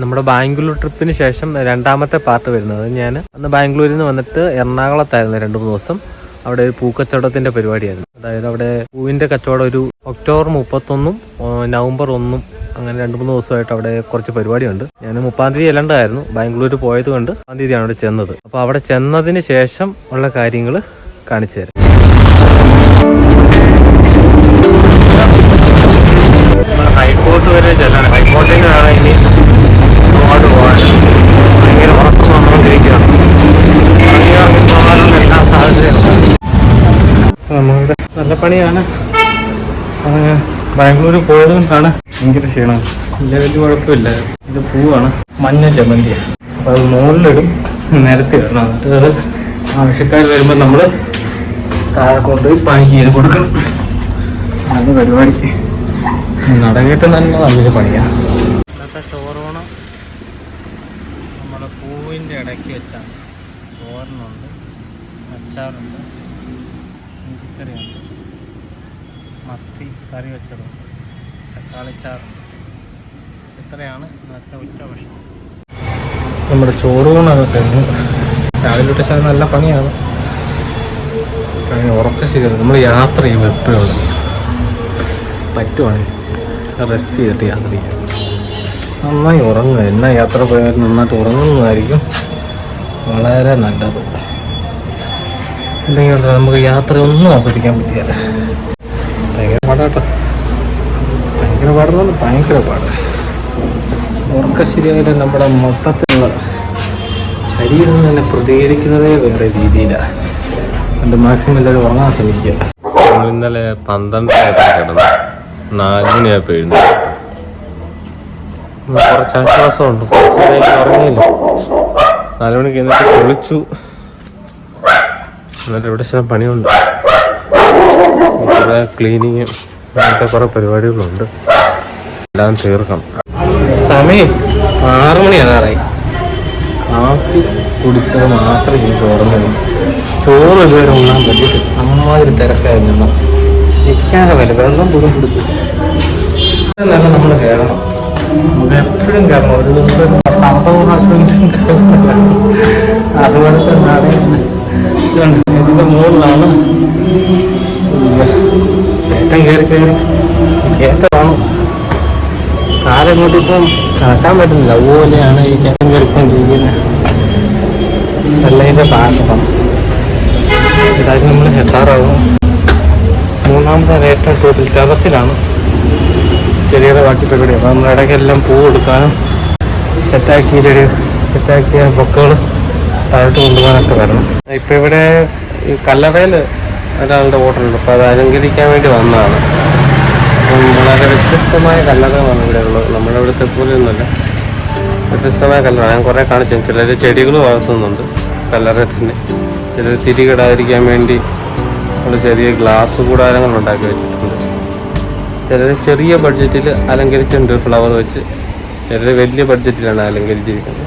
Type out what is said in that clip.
നമ്മുടെ ബാംഗ്ലൂർ ട്രിപ്പിന് ശേഷം രണ്ടാമത്തെ പാർട്ട് വരുന്നത് ഞാൻ അന്ന് ബാംഗ്ലൂരിൽ നിന്ന് വന്നിട്ട് എറണാകുളത്തായിരുന്നു രണ്ട് മൂന്ന് ദിവസം. അവിടെ ഒരു പൂക്കച്ചവടത്തിന്റെ പരിപാടിയായിരുന്നു. അതായത് അവിടെ പൂവിന്റെ കച്ചവടം ഒരു ഒക്ടോബർ മുപ്പത്തൊന്നും നവംബർ ഒന്നും അങ്ങനെ രണ്ട് മൂന്ന് ദിവസമായിട്ട് അവിടെ കുറച്ച് പരിപാടിയുണ്ട്. ഞാൻ മുപ്പാം തീയതി അല്ലാണ്ടായിരുന്നു ബാംഗ്ലൂർ പോയത് കൊണ്ട് മുപ്പാം തീയതിയാണ് അവിടെ ചെന്നത്. അപ്പോൾ അവിടെ ചെന്നതിന് ശേഷം ഉള്ള കാര്യങ്ങൾ കാണിച്ചു തരാം. ഹൈക്കോർട്ട് വരെ ചെല്ലണം. നല്ല പണിയാണ്. ബാംഗ്ലൂർ പോയത് കൊണ്ടാണ് ഭയങ്കര ക്ഷീണം. ഇല്ല വലിയ കുഴപ്പമില്ല. ഇത് പൂവാണ്. മഞ്ഞ ജമന്തി. അപ്പോൾ അത് മുകളിലിടും. നിരത്തി വരണം എന്നിട്ട് അത് ആവശ്യക്കാർ വരുമ്പോൾ നമ്മൾ താഴെ കൊണ്ടുപോയി പാക്ക് ചെയ്ത് കൊടുക്കണം. അത് പരിപാടി. നടങ്ങിട്ട് തന്നെ നല്ലൊരു പണിയാണ് ഇന്നത്തെ ചോറോണം നമ്മുടെ പൂവിന്റെ ഇടയ്ക്ക് വെച്ചാണ്. ചോറിനുണ്ട് അച്ചാറുണ്ട് ഇഞ്ചിക്കറിയുണ്ട്. മത്തി കറി വെച്ചതും തക്കാളിച്ചാറുണ്ട് ഇത്രയാണ് ഇന്നത്തെ ഉച്ച ഭക്ഷണം. നമ്മുടെ ചോറൂണൊക്കെ കഴിഞ്ഞു. രാവിലെ തൊട്ട് ശാല നല്ല പണിയാണ്. കാരണം ഉറക്ക ശരിയാണ് നമ്മൾ യാത്ര ചെയ്യുമ്പോൾ എപ്പോഴും ഉള്ളത് പറ്റുവാണെങ്കിൽ റെസ്റ്റ് ചെയ്തിട്ട് യാത്ര ചെയ്യാം. നന്നായി ഉറങ്ങുക. എന്നാ യാത്ര പോയാലും നന്നായിട്ട് ഉറങ്ങുന്നതായിരിക്കും വളരെ നല്ലത്. അല്ലെങ്കിൽ നമുക്ക് യാത്ര ഒന്നും ആസ്വദിക്കാൻ പറ്റിയാൽ ഭയങ്കര പാടാട്ടോ ഭയങ്കര പാടുന്നു ഭയങ്കര പാട്. ഉറക്ക ശരിയായിട്ട് നമ്മുടെ മൊത്തത്തിലുള്ള ശരീരം തന്നെ പ്രതികരിക്കുന്നതേ വേറെ രീതിയിലാണ് അതുകൊണ്ട് മാക്സിമം എല്ലാവരും ഉറങ്ങാൻ ശ്രമിക്കുക. നമ്മൾ ഇന്നലെ പന്ത്രണ്ടായിട്ട് കിടന്നു നാല് മണിയായപ്പോൾ എഴുന്നു. കുറച്ച് ആശ്വാസമുണ്ട്. കുറച്ച് നേരം ഉറങ്ങിയില്ല. നാല് മണിക്ക് എന്നിട്ട് കുളിച്ചു. എന്നിട്ട് ഇവിടെ ചില പണിയുണ്ട്. കുറേ ക്ലീനിങ്ങും അങ്ങനത്തെ കുറേ പരിപാടികളുണ്ട്. എല്ലാം തീർക്കണം. സമയം ആറു മണിയാകാറായി കാപ്പി കുടിച്ചത് മാത്രമേ എനിക്ക് ഓർമ്മയുള്ളൂ ചോറ് ഇതുവരെ ഉണ്ണാൻ പറ്റിയിട്ട് അമ്മാതിരി തിരക്കായിരുന്നു നിൽക്കാതെ വല്ല വെള്ളം പോലും കുടിച്ചു നല്ല നമ്മൾ കയറണം എപ്പോഴും കയറണം ഒരു ദിവസം അമ്പത് പ്രാവശ്യം കയറണം അതുപോലെ തന്നെയാണ് ഇതിന്റെ മുകളിലാണ് കയറ്റം കയറി കയറി കയറ്റമാണ് കാലങ്ങോട്ട് ഇപ്പം നടക്കാൻ പറ്റുന്നില്ല. അതുപോലെയാണ് ഈ കയറ്റം കയറിക്കൊണ്ടിരിക്കുന്നത് വെള്ളയിന്റെ പാകം ഇതായാലും നമ്മൾ എത്താറാവും മൂന്നാമത്തെ ഏറ്റവും ടോപ്പിൽ ടെറസിലാണ്. ചെറിയ ബാക്കി പരിപാടി അപ്പോൾ നമ്മൾ ഇടയ്ക്കെല്ലാം പൂ കൊടുക്കാനും സെറ്റാക്കിയൊരു സെറ്റാക്കിയ പൊക്കുകൾ താഴോട്ട് കൊണ്ടുപോകാനൊക്കെ വരണം. ഇപ്പം ഇവിടെ ഈ കല്ലറയിൽ ഒരാളുടെ ഓർഡറുണ്ട് അപ്പോൾ അത് അലങ്കരിക്കാൻ വേണ്ടി വന്നതാണ്. വളരെ വ്യത്യസ്തമായ കല്ലറകളാണ് ഇവിടെ ഉള്ളത്. നമ്മുടെ ഇവിടുത്തെ പോലെയൊന്നുമല്ല വ്യത്യസ്തമായ കല്ലറ ഞാൻ കുറേ കാണിച്ചു. ചിലർ ചെടികൾ വളർത്തുന്നുണ്ട് കല്ലറയിൽ തന്നെ ചിലർ തിരികിടാതിരിക്കാൻ വേണ്ടി നമ്മൾ ചെറിയ ഗ്ലാസ് കൂടാരങ്ങൾ ഉണ്ടാക്കി വെച്ചിട്ടുണ്ട്. ചിലർ ചെറിയ ബഡ്ജറ്റിൽ അലങ്കരിച്ചിട്ടുണ്ട് ഫ്ലവർ വെച്ച്. ചിലർ വലിയ ബഡ്ജറ്റിലാണ് അലങ്കരിച്ചിരിക്കുന്നത്.